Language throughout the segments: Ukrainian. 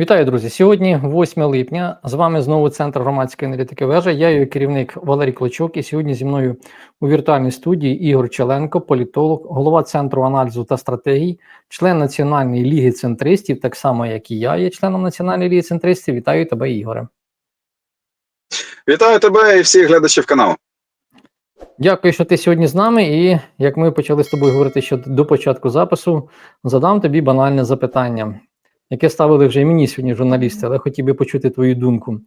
Вітаю, друзі! Сьогодні 8 липня. З вами знову Центр громадської аналітики вежа. Я її керівник Валерій Клочок. І сьогодні зі мною у віртуальній студії Ігор Челенко, політолог, голова центру аналізу та стратегій, член Національної ліги центристів, так само як і я є членом Національної ліги центристів. Вітаю тебе, Ігоре. Вітаю тебе і всіх глядачів каналу. Дякую, що ти сьогодні з нами. І як ми почали з тобою говорити ще до початку запису, задам тобі банальне запитання, яке ставили вже мені сьогодні журналісти, але хотів би почути твою думку.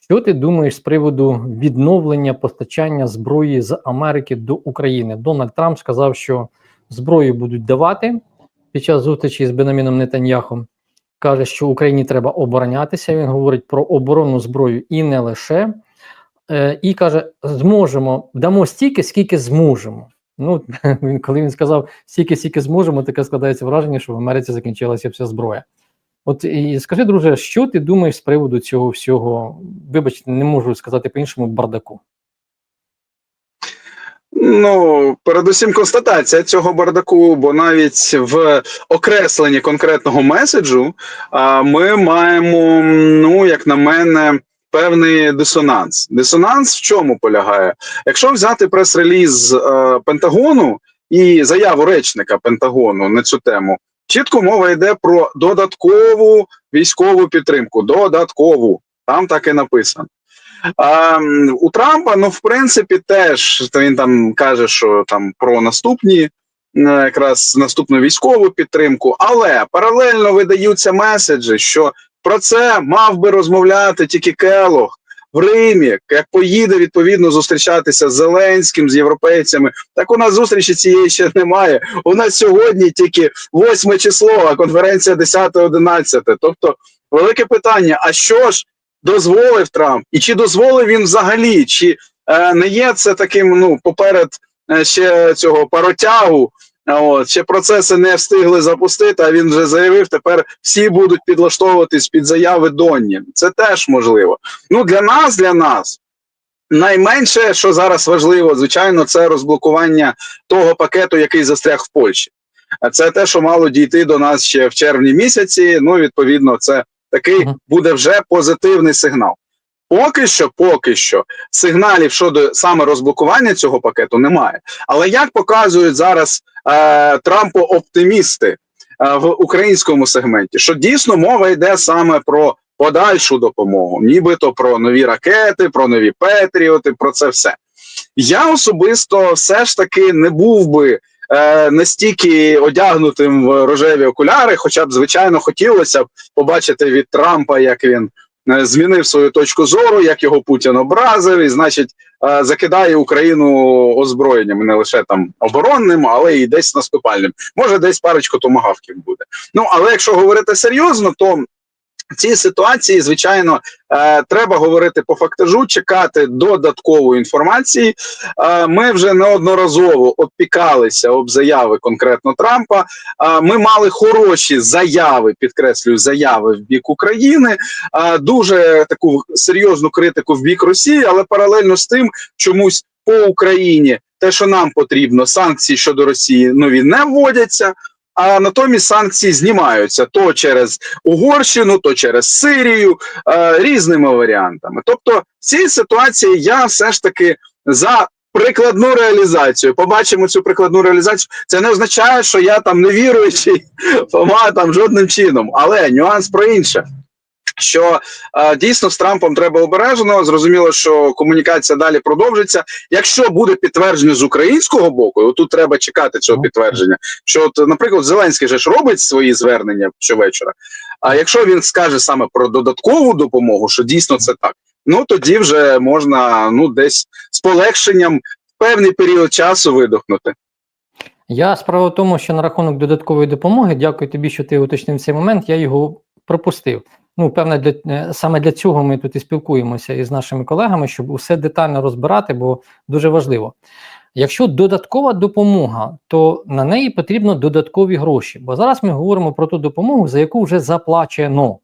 Що ти думаєш з приводу відновлення постачання зброї з Америки до України? Дональд Трамп сказав, що зброю будуть давати під час зустрічі з Бенаміном Нетаньяхом. Каже, що Україні треба оборонятися. Він говорить про оборонну зброю і не лише. Е, і каже: зможемо, дамо стільки, скільки зможемо. Ну, він, коли він сказав стільки, скільки зможемо, таке складається враження, що в Америці закінчилася вся зброя. От і скажи, друже, що ти думаєш з приводу цього всього? Вибачте, не можу сказати по-іншому бардаку. Ну, передусім, констатація цього бардаку, бо навіть в окресленні конкретного меседжу ми маємо, ну, як на мене, певний дисонанс. Дисонанс в чому полягає? Якщо взяти прес-реліз е, Пентагону і заяву речника Пентагону на цю тему, чітко мова йде про додаткову військову підтримку. Додаткову там так і написано. А, у Трампа, ну, в принципі, теж він там каже, що там про наступні, е, якраз наступну військову підтримку, але паралельно видаються меседжі, що про це мав би розмовляти тільки Келох в Римі, як поїде відповідно зустрічатися з Зеленським, з європейцями. Так у нас зустрічі цієї ще немає. У нас сьогодні тільки 8 число, а конференція 10-11. Тобто, велике питання: а що ж? дозволив Трамп, і чи дозволив він взагалі, чи е, не є це таким ну поперед е, ще цього паротягу? От ще процеси не встигли запустити. А він вже заявив, тепер всі будуть підлаштовуватись під заяви Донні. Це теж можливо. Ну для нас, для нас. Найменше, що зараз важливо, звичайно, це розблокування того пакету, який застряг в Польщі. А це те, що мало дійти до нас ще в червні місяці. Ну, відповідно, це такий буде вже позитивний сигнал. Поки що, поки що, сигналів щодо саме розблокування цього пакету немає. Але як показують зараз е, Трампо-оптимісти е, в українському сегменті, що дійсно мова йде саме про подальшу допомогу, нібито про нові ракети, про нові Петріоти, про це все. Я особисто все ж таки не був би е, настільки одягнутим в рожеві окуляри, хоча б, звичайно, хотілося б побачити від Трампа, як він змінив свою точку зору, як його Путін образив, і значить е, закидає Україну озброєнням не лише там оборонним, але й десь наступальним. Може, десь парочку томагавків буде. Ну але якщо говорити серйозно, то в цій ситуації, звичайно, е, треба говорити по фактажу, чекати додаткової інформації. Е, ми вже неодноразово обпікалися об заяви конкретно Трампа. Е, ми мали хороші заяви, підкреслюю, заяви в бік України, е, дуже таку серйозну критику в бік Росії, але паралельно з тим, чомусь по Україні те, що нам потрібно, санкції щодо Росії нові не вводяться. А натомість санкції знімаються то через Угорщину, то через Сирію е, різними варіантами. Тобто, в цій ситуації я все ж таки за прикладну реалізацію. Побачимо цю прикладну реалізацію. Це не означає, що я там не віруючий там жодним чином. Але нюанс про інше. Що е, дійсно з Трампом треба обережно, зрозуміло, що комунікація далі продовжиться. Якщо буде підтвердження з українського боку, і тут треба чекати цього підтвердження. Що, от, наприклад, Зеленський же ж робить свої звернення щовечора. А якщо він скаже саме про додаткову допомогу, що дійсно це так, ну тоді вже можна ну десь з полегшенням в певний період часу видохнути. Я справа в тому, що на рахунок додаткової допомоги, дякую тобі, що ти уточнив цей момент. Я його пропустив. Ну, певне, для е, саме для цього ми тут і спілкуємося із нашими колегами, щоб усе детально розбирати, бо дуже важливо. Якщо додаткова допомога, то на неї потрібно додаткові гроші. Бо зараз ми говоримо про ту допомогу, за яку вже заплачено,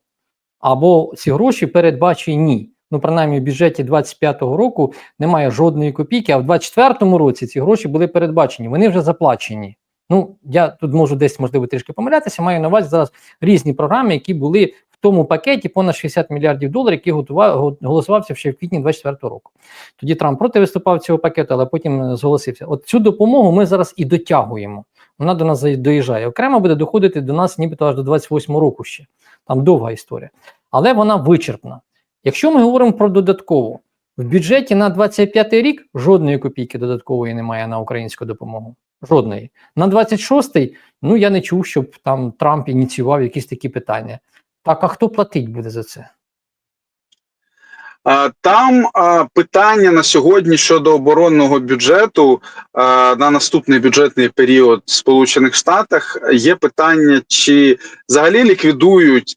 або ці гроші передбачені. Ну, принаймні, в бюджеті 25-го року немає жодної копійки, а в 24-му році ці гроші були передбачені, вони вже заплачені. Ну, я тут можу десь, можливо, трішки помилятися, маю на увазі зараз різні програми, які були тому пакеті понад 60 мільярдів доларів, який готував, голосувався ще в квітні 24 року. Тоді Трамп проти виступав цього пакету, але потім е, зголосився. От цю допомогу ми зараз і дотягуємо. Вона до нас доїжджає. Окремо буде доходити до нас, нібито аж до 28 року ще. Там довга історія. Але вона вичерпна. Якщо ми говоримо про додаткову, в бюджеті на 25 рік жодної копійки додаткової немає на українську допомогу. Жодної. На 26-й, ну я не чув, щоб там Трамп ініціював якісь такі питання. Так, а хто платить буде за це? Там питання на сьогодні щодо оборонного бюджету на наступний бюджетний період в Сполучених Штатах є питання, чи взагалі ліквідують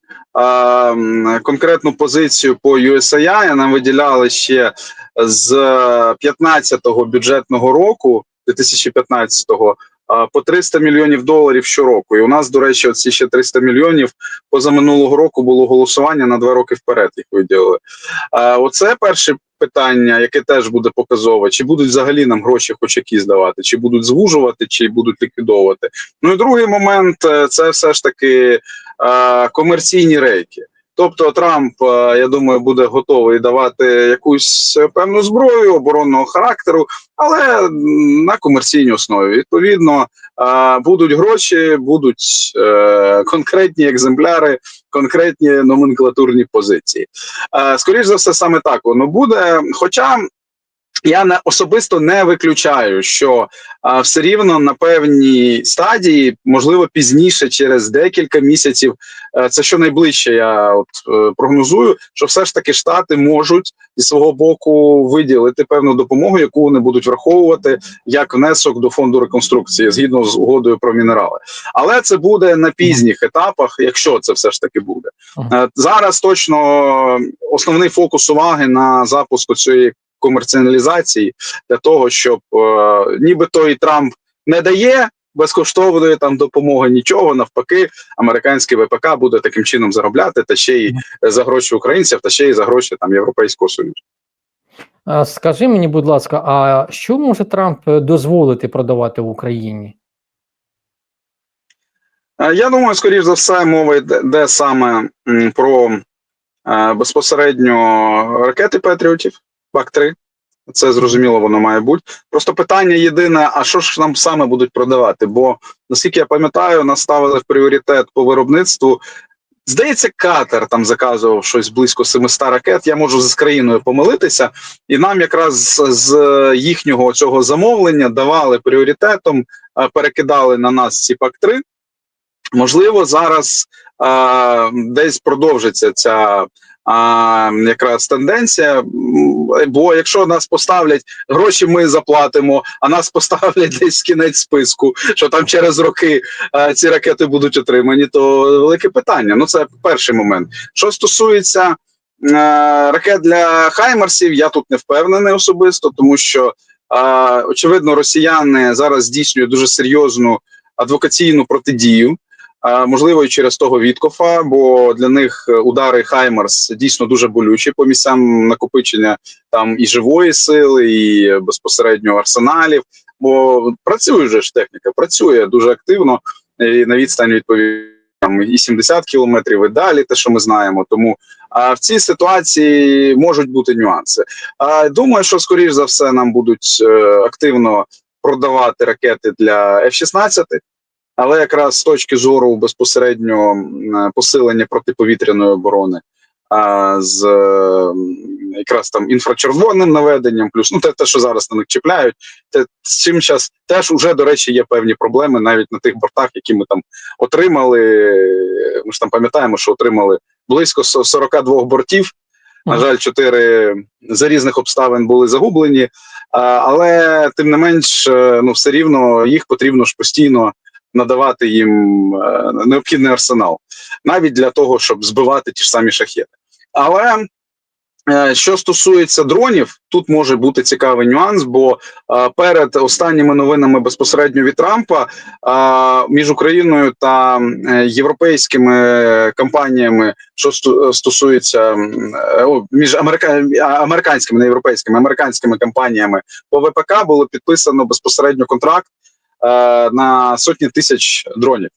конкретну позицію по USAI. Нам виділяли ще з 15-го бюджетного року, 2015-го, а, по 300 мільйонів доларів щороку. І у нас, до речі, оці ще 300 мільйонів позаминулого року було голосування на два роки вперед. Їх виділили. Оце перше питання, яке теж буде показове: чи будуть взагалі нам гроші, хоч якісь давати, чи будуть звужувати, чи будуть ліквідовувати. Ну і другий момент е, це все ж таки комерційні рейки. Тобто Трамп, е, я думаю, буде готовий давати якусь певну зброю оборонного характеру, але на комерційній основі. Відповідно, е, будуть гроші, будуть е, конкретні екземпляри, конкретні номенклатурні позиції. Скоріше за все, саме так воно буде. Хоча я не особисто не виключаю, що а, все рівно на певній стадії, можливо, пізніше, через декілька місяців, е, це що найближче, я от е, прогнозую, що все ж таки штати можуть зі свого боку виділити певну допомогу, яку вони будуть враховувати як внесок до фонду реконструкції згідно з угодою про мінерали. Але це буде на пізніх етапах, якщо це все ж таки буде. Ага. Е, Зараз точно основний фокус уваги на запуску цієї комерціалізації для того, щоб е, нібито і Трамп не дає безкоштовної там допомоги нічого. Навпаки, американський ВПК буде таким чином заробляти та ще й за гроші українців, та ще й за гроші там Європейського союзу. Скажи мені, будь ласка, а що може Трамп дозволити продавати в Україні? Е, Я думаю, скоріш за все, мова йде йде саме про е, безпосередньо ракети Петріотів, ПАК-3. Це зрозуміло, воно має бути. Просто питання єдине: а що ж нам саме будуть продавати? Бо наскільки я пам'ятаю, нас ставили в пріоритет по виробництву. Здається, Катер там заказував щось близько 700 ракет. Я можу з країною помилитися, і нам якраз з- їхнього цього замовлення давали пріоритетом, е, перекидали на нас ці ПАК-3. Можливо, зараз а, десь продовжиться ця а, якраз тенденція. Бо якщо нас поставлять гроші, ми заплатимо, а нас поставлять десь кінець списку, що там через роки а, ці ракети будуть отримані, то велике питання. Ну це перший момент. Що стосується е, ракет для Хаймарсів, я тут не впевнений особисто, тому що а, очевидно, росіяни зараз здійснюють дуже серйозну адвокаційну протидію. Можливо, і через того Віткофа, бо для них е, удари Хаймарс дійсно дуже болючі по місцям накопичення там і живої сили, і безпосередньо арсеналів. Бо працює вже ж техніка, працює дуже активно і на відстані відповідно там і 70 кілометрів і далі, те, що ми знаємо. Тому а в цій ситуації можуть бути нюанси. А думаю, що скоріш за все нам будуть е, активно продавати ракети для F-16, але якраз з точки зору безпосередньо е, посилення протиповітряної оборони. А з е, якраз там інфрачервоним наведенням, плюс ну те, те, що зараз на них чіпляють, те з чим зараз теж уже до речі є певні проблеми навіть на тих бортах, які ми там отримали. Ми ж там пам'ятаємо, що отримали близько со- 42 бортів. На жаль, чотири за різних обставин були загублені, але тим не менш, е, ну все рівно їх потрібно ж постійно надавати їм е, необхідний арсенал, навіть для того, щоб збивати ті ж самі шахети. Але е, що стосується дронів, тут може бути цікавий нюанс, бо е, перед останніми новинами безпосередньо від Трампа між Україною та європейськими компаніями, що стосується між америка... американськими, не європейськими, американськими компаніями по ВПК було підписано безпосередньо контракт на сотні тисяч дронів.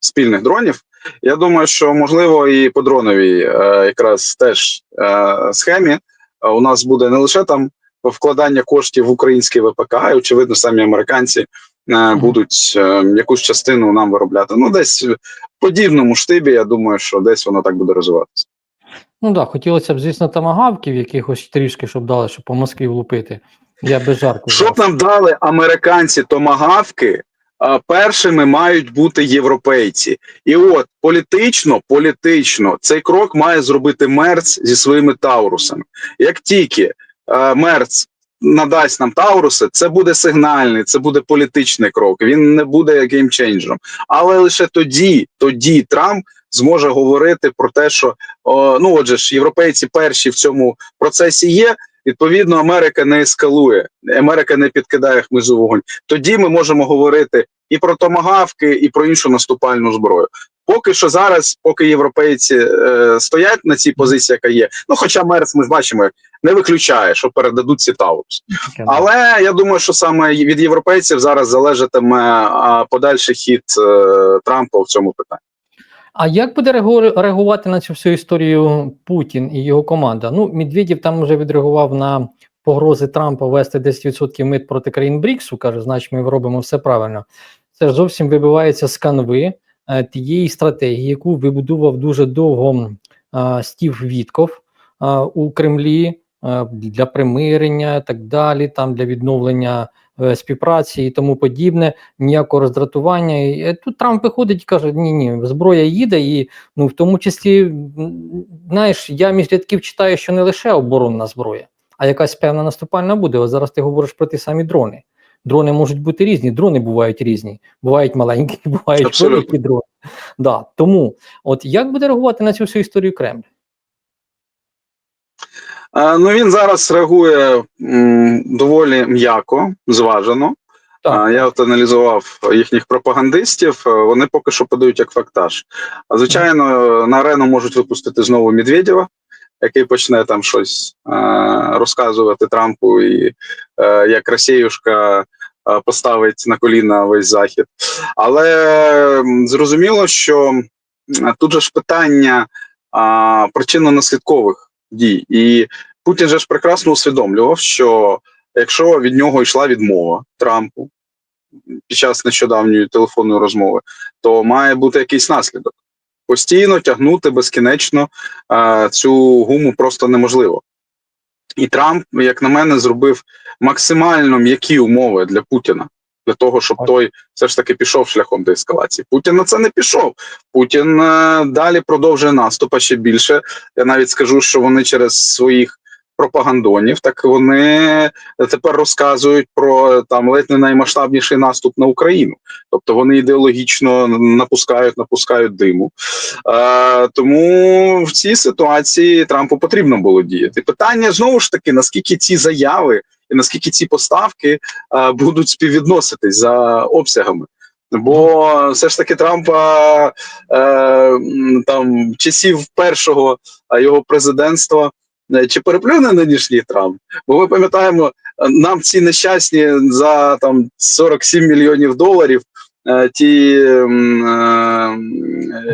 спільних дронів. Я думаю, що можливо і по дроновій е, якраз теж е, схемі е, у нас буде не лише там вкладання коштів в український ВПК, і очевидно, самі американці е, будуть е, якусь частину нам виробляти. Ну, десь в подібному штибі, я думаю, що десь воно так буде розвиватися. Ну так, да, хотілося б, звісно, тамагавків якихось трішки, щоб дали, щоб по Москві влупити. Я без жартів. Щоб нам дали американці томагавки, першими мають бути європейці. І от політично, політично цей крок має зробити Мерц зі своїми Таурусами. Як тільки е, Мерц надасть нам Тауруси, це буде сигнальний, це буде політичний крок. Він не буде геймченджером. Але лише тоді, тоді Трамп зможе говорити про те, що о, ну отже ж, європейці перші в цьому процесі є. Відповідно, Америка не ескалує, Америка не підкидає хмизу вогонь. Тоді ми можемо говорити і про томагавки, і про іншу наступальну зброю. Поки що зараз, поки європейці е, стоять на цій позиції, яка є. Ну, хоча Мерц, ми ж бачимо, не виключає, що передадуть ці Таурус. Але я думаю, що саме від європейців зараз залежатиме подальший хід е, Трампа в цьому питанні. А як буде реагу- реагувати на цю всю історію Путін і його команда? Ну, Медведєв там вже відреагував на погрози Трампа ввести 10% мит проти країн Бріксу. каже, значить, ми робимо все правильно. Це ж зовсім вибивається з канви е, тієї стратегії, яку вибудував дуже довго е, Стів Вітков е, у Кремлі для примирення, так далі, там для відновлення е, співпраці і тому подібне ніякого роздратування. І е, тут Трамп виходить і каже: ні, ні, зброя їде, і ну в тому числі, знаєш, я між рядків читаю, що не лише оборонна зброя, а якась певна наступальна буде. От зараз ти говориш про ті самі дрони. Дрони можуть бути різні, дрони бувають різні, бувають маленькі, бувають великі дрони. Да. Тому, от як буде реагувати на цю всю історію Кремль? Е, ну він зараз реагує доволі м'яко, зважено. Так. Я от аналізував їхніх пропагандистів. е, Вони поки що подають як фактаж. А звичайно, на арену можуть випустити знову Медведєва, який почне там щось е, розказувати Трампу, і е, як Росіюшка е, поставить на коліна весь захід. Але зрозуміло, що тут же ж питання причинно-наслідкових дій. І Путін же ж прекрасно усвідомлював, що якщо від нього йшла відмова Трампу під час нещодавньої телефонної розмови, то має бути якийсь наслідок. Постійно тягнути безкінечно е, цю гуму просто неможливо. І Трамп, як на мене, зробив максимально м'які умови для Путіна, для того, щоб той все ж таки пішов шляхом деескалації. Путін на це не пішов. Путін е, далі продовжує наступ, а ще більше. Я навіть скажу, що вони через своїх пропагандонів, так вони тепер розказують про там ледь не наймасштабніший наступ на Україну. Тобто вони ідеологічно напускають, напускають диму. Е, тому в цій ситуації Трампу потрібно було діяти. Питання знову ж таки, наскільки ці заяви і наскільки ці поставки е, будуть співвідноситись за обсягами. Бо все ж таки Трампа е, там часів першого його президентства е, чи переплюне нинішній Трамп? Бо ми пам'ятаємо, е, нам ці нещасні за там 47 мільйонів доларів. Е, Ті е,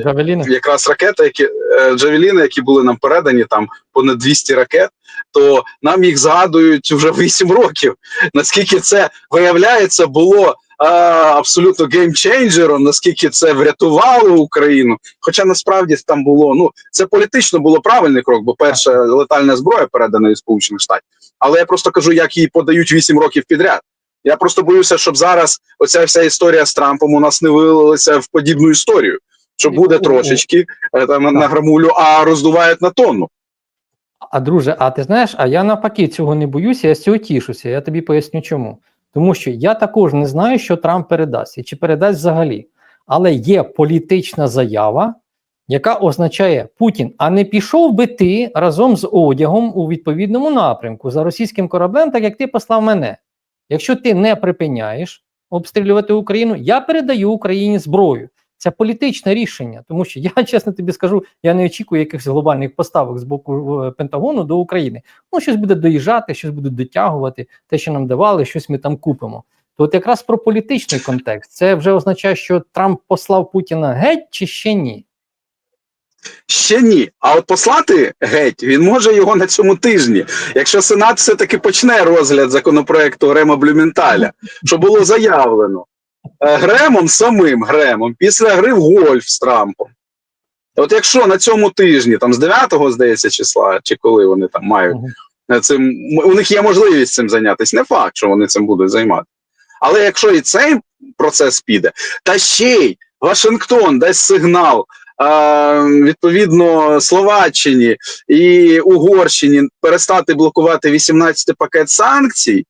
Джавеліни? якраз ракети, які е, джавеліни, які були нам передані, там понад 200 ракет, то нам їх згадують вже 8 років. Наскільки це виявляється, було абсолютно геймчейнджером, наскільки це врятувало Україну. Хоча насправді там було ну це політично було правильний крок, бо перша летальна зброя передана із Сполучених Штатів. Але я просто кажу, як її подають 8 років підряд. Я просто боюся, щоб зараз оця вся історія з Трампом у нас не вилилася в подібну історію. Що буде трошечки е, там на грамулю, а роздувають на тонну. А друже, а ти знаєш, а я навпаки цього не боюся, я з цього тішуся. Я тобі поясню чому. Тому що я також не знаю, що Трамп передасть і чи передасть взагалі. Але є політична заява, яка означає Путін, а не пішов би ти разом з одягом у відповідному напрямку за російським кораблем, так як ти послав мене. Якщо ти не припиняєш обстрілювати Україну, я передаю Україні зброю. Це політичне рішення, тому що я чесно тобі скажу, я не очікую якихось глобальних поставок з боку е, Пентагону до України. Ну, щось буде доїжджати, щось будуть дотягувати, те, що нам давали, щось ми там купимо. то от якраз про політичний контекст. Це вже означає, що Трамп послав Путіна геть чи ще ні? Ще ні. А от послати геть він може його на цьому тижні, якщо Сенат все-таки почне розгляд законопроекту Грема Блюменталя, що було заявлено е, Гремом самим Гремом після гри в гольф з Трампом. От якщо на цьому тижні, там з 9-го, здається, числа, чи коли вони там мають е, цим, у них є можливість цим зайнятися. Не факт, що вони цим будуть займатися. Але якщо і цей процес піде, та ще й Вашингтон дасть сигнал відповідно Словаччині і Угорщині перестати блокувати 18 пакет санкцій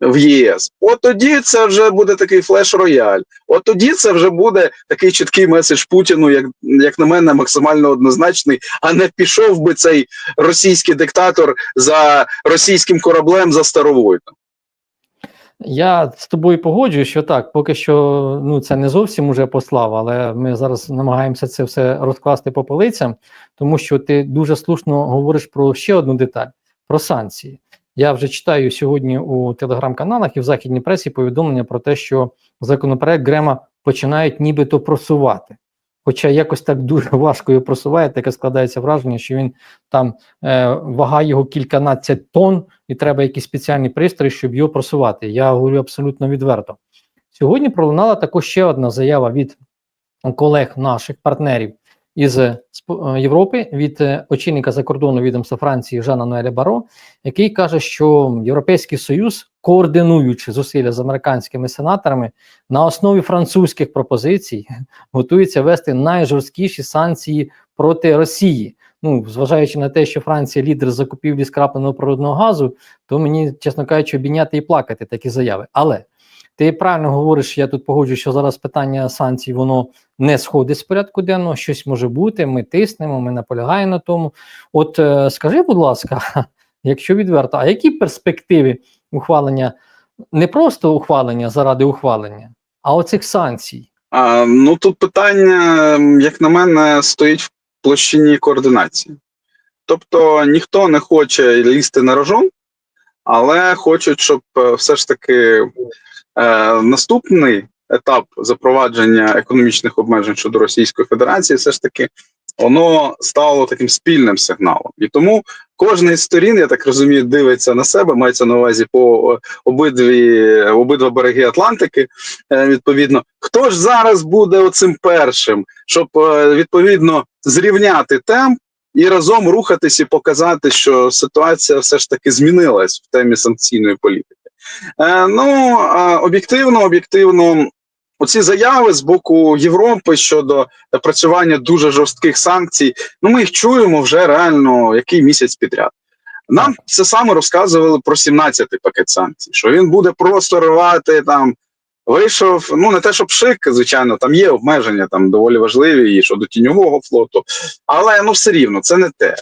в ЄС, от тоді це вже буде такий флеш-рояль. От тоді це вже буде такий чіткий меседж Путіну, як, як на мене, максимально однозначний, а не пішов би цей російський диктатор за російським кораблем за Старовойтом. Я з тобою погоджуюсь, що так, поки що ну це не зовсім уже послав, але ми зараз намагаємося це все розкласти по полицям, тому що ти дуже слушно говориш про ще одну деталь про санкції. Я вже читаю сьогодні у телеграм-каналах і в західній пресі повідомлення про те, що законопроект Грема починають нібито просувати. Хоча якось так дуже важко його просуває, таке складається враження, що він там е, вага його кільканадцять тонн, і треба якісь спеціальні пристрої, щоб його просувати. Я говорю абсолютно відверто. Сьогодні пролунала також ще одна заява від колег наших партнерів із е, Європи, від е, очільника закордонного відомства Франції Жана Ноеля Баро, який каже, що Європейський Союз, координуючи зусилля з американськими сенаторами, на основі французьких пропозицій готується вести найжорсткіші санкції проти Росії. Ну, зважаючи на те, що Франція лідер закупівлі скрапленого природного газу, то мені, чесно кажучи, обійняти і плакати такі заяви. Але ти правильно говориш, я тут погоджуюсь, що зараз питання санкцій воно не сходить з порядку денного, щось може бути. Ми тиснемо, ми наполягаємо на тому. От е, скажи, будь ласка, якщо відверто, а які перспективи ухвалення не просто ухвалення заради ухвалення, а оцих санкцій? А, ну тут питання, як на мене, стоїть в площині координації. Тобто ніхто не хоче лізти на рожон, але хочуть, щоб е, все ж таки наступний етап запровадження економічних обмежень щодо Російської Федерації, все ж таки воно стало таким спільним сигналом. І тому кожна із сторін, я так розумію, дивиться на себе, мається на увазі по е, обидві обидва береги Атлантики. Е, відповідно, хто ж зараз буде оцим першим, щоб е, відповідно зрівняти темп і разом рухатись і показати, що ситуація все ж таки змінилась в темі санкційної політики. Е, ну е, об'єктивно, об'єктивно. Оці заяви з боку Європи щодо напрацювання дуже жорстких санкцій, ну ми їх чуємо вже реально який місяць підряд. Нам це саме розказували про 17-й пакет санкцій, що він буде просто рвати там. Вийшов, ну не те, щоб шик, звичайно, там є обмеження, там доволі важливі і щодо тіньового флоту, але ну все рівно це не те.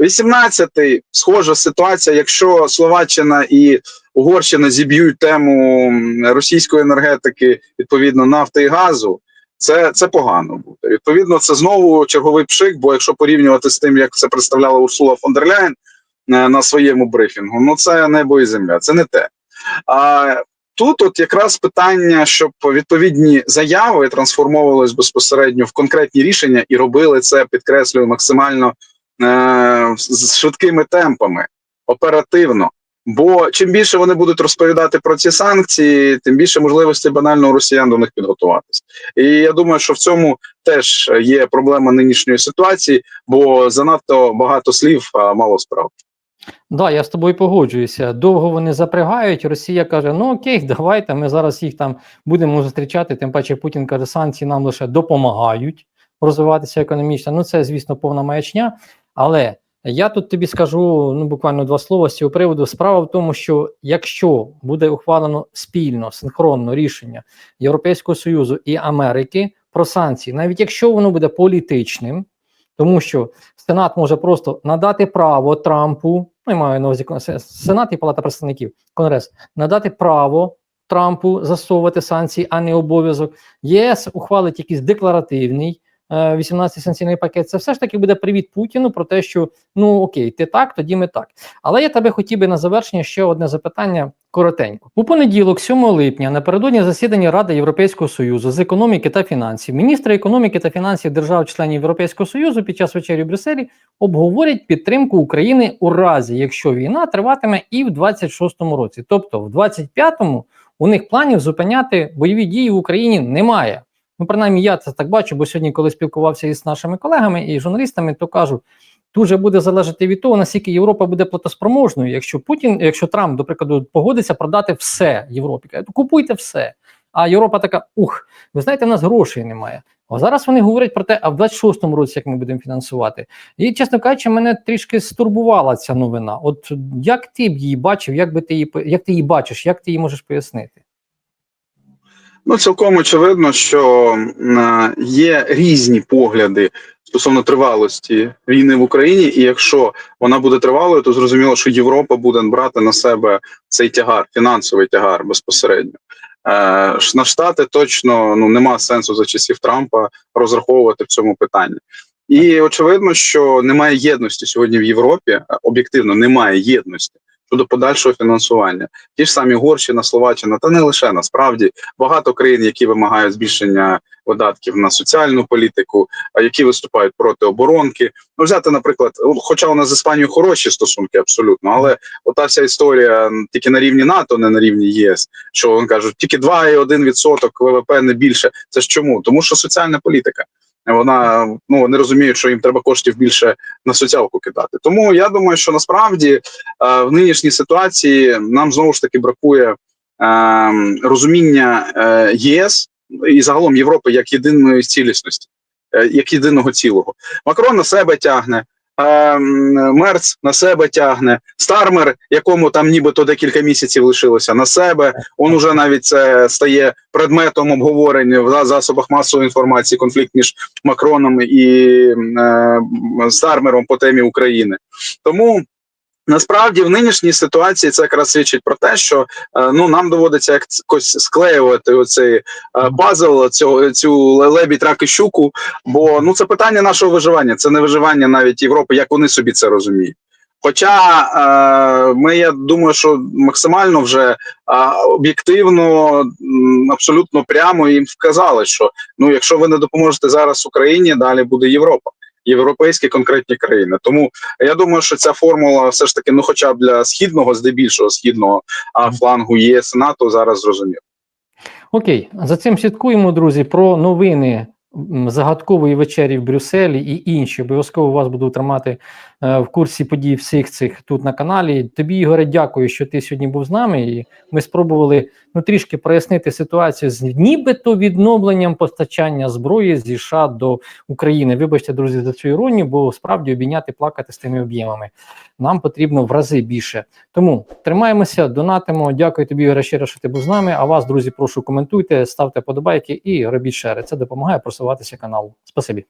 18-й схожа ситуація, якщо Словаччина і Угорщина зіб'ють тему російської енергетики, відповідно нафти і газу, це, це погано буде. Відповідно, це знову черговий пшик, бо якщо порівнювати з тим, як це представляла Урсула фон дер Ляєн е, на своєму брифінгу, ну це небо і земля, це не те. А тут от якраз питання, щоб відповідні заяви трансформовувались безпосередньо в конкретні рішення і робили це, підкреслюю, максимально з швидкими темпами, оперативно. Бо чим більше вони будуть розповідати про ці санкції, тим більше можливостей банально у росіян до них підготуватися. І я думаю, що в цьому теж є проблема нинішньої ситуації, бо занадто багато слів, а мало справ. Да, я з тобою погоджуюся. Довго вони запрягають. Росія каже: ну окей, давайте ми зараз їх там будемо зустрічати. Тим паче Путін каже, санкції нам лише допомагають розвиватися економічно. Ну це, звісно, повна маячня. Але я тут тобі скажу ну буквально два слова з цього приводу. Справа в тому, що якщо буде ухвалено спільно синхронно рішення Європейського союзу і Америки про санкції, навіть якщо воно буде політичним, тому що Сенат може просто надати право Трампу, ну я маю на увазі Сенат і Палата представників, Конгрес, надати право Трампу засовувати санкції, а не обов'язок. ЄС ухвалить якийсь декларативний 18 санкційний пакет, це все ж таки буде привіт Путіну про те, що ну окей, ти так, тоді ми так. Але я тебе хотів би на завершення ще одне запитання коротенько. У понеділок, 7 липня, напередодні засідання Ради Європейського Союзу з економіки та фінансів, міністри економіки та фінансів держав-членів Європейського Союзу під час вечері в Брюсселі обговорять підтримку України у разі, якщо війна триватиме і в 26-му році. Тобто, в 25-му у них планів зупиняти бойові дії в Україні немає. Ну, принаймні, я це так бачу, бо сьогодні, коли спілкувався із нашими колегами і журналістами, то кажу, дуже буде залежати від того, наскільки Європа буде платоспроможною. Якщо Путін, якщо Трамп, до прикладу, погодиться продати все Європі, каже, купуйте все. А Європа така: ух, ви знаєте, в нас грошей немає. А зараз вони говорять про те, а в 26-му році як ми будемо фінансувати. І, чесно кажучи, мене трішки стурбувала ця новина. От як ти б її бачив, як би ти її як ти її бачиш, як ти її можеш пояснити? Ну, цілком очевидно, що е, є різні погляди стосовно тривалості війни в Україні, і якщо вона буде тривалою, то зрозуміло, що Європа буде брати на себе цей тягар, фінансовий тягар безпосередньо. Е, на штати точно ну нема сенсу за часів Трампа розраховувати в цьому питанні. І очевидно, що немає єдності сьогодні в Європі. е, Об'єктивно немає єдності щодо подальшого фінансування. Ті ж самі Угорщина, Словаччина, та не лише насправді багато країн, які вимагають збільшення видатків на соціальну політику, а які виступають проти оборонки. Ну, взяти, наприклад, хоча у нас з Іспанією хороші стосунки, абсолютно, але ота вся історія тільки на рівні НАТО, не на рівні ЄС. Що вони кажуть, тільки 2,1% ВВП не більше. Це ж чому? Тому що соціальна політика. Вона ну не розуміють, що їм треба коштів більше на соціалку кидати. Тому я думаю, що насправді е, в нинішній ситуації нам знову ж таки бракує е, розуміння е, ЄС і загалом Європи як єдиної цілісності, як єдиного цілого. Макрон на себе тягне. Е, Мерц на себе тягне, Стармер, якому там нібито декілька місяців лишилося на себе. Он уже навіть це стає предметом обговорення в засобах масової інформації. Конфлікт між Макроном і е, Стармером по темі України. Тому насправді в нинішній ситуації це якраз свідчить про те, що е, ну нам доводиться якось склеювати оцей е, пазл, цього цю лебідь, рак і щуку. Бо ну це питання нашого виживання, це не виживання навіть Європи, як вони собі це розуміють. Хоча е, ми, я думаю, що максимально вже об'єктивно, абсолютно прямо їм вказали, що ну, якщо ви не допоможете зараз Україні, далі буде Європа, європейські конкретні країни. Тому я думаю, що ця формула все ж таки, ну, хоча б для східного, здебільшого східного а, флангу ЄС НАТО зараз зрозуміло. Окей, за цим слідкуємо, друзі, про новини загадкової вечері в Брюсселі і інші. Обов'язково вас буду тримати е, в курсі подій всіх цих тут на каналі. Тобі, Ігоре, дякую, що ти сьогодні був з нами. І ми спробували ну трішки прояснити ситуацію з нібито відновленням постачання зброї зі США до України. Вибачте, друзі, за цю іронію, бо справді обійняти плакати з тими об'ємами. Нам потрібно в рази більше. Тому тримаємося, донатимо. Дякую тобі, Ігоре, ще раз, що ти був з нами. А вас, друзі, прошу коментуйте, ставте подобайки і робіть шери. Це допомагає просуватися каналу. Спасибі.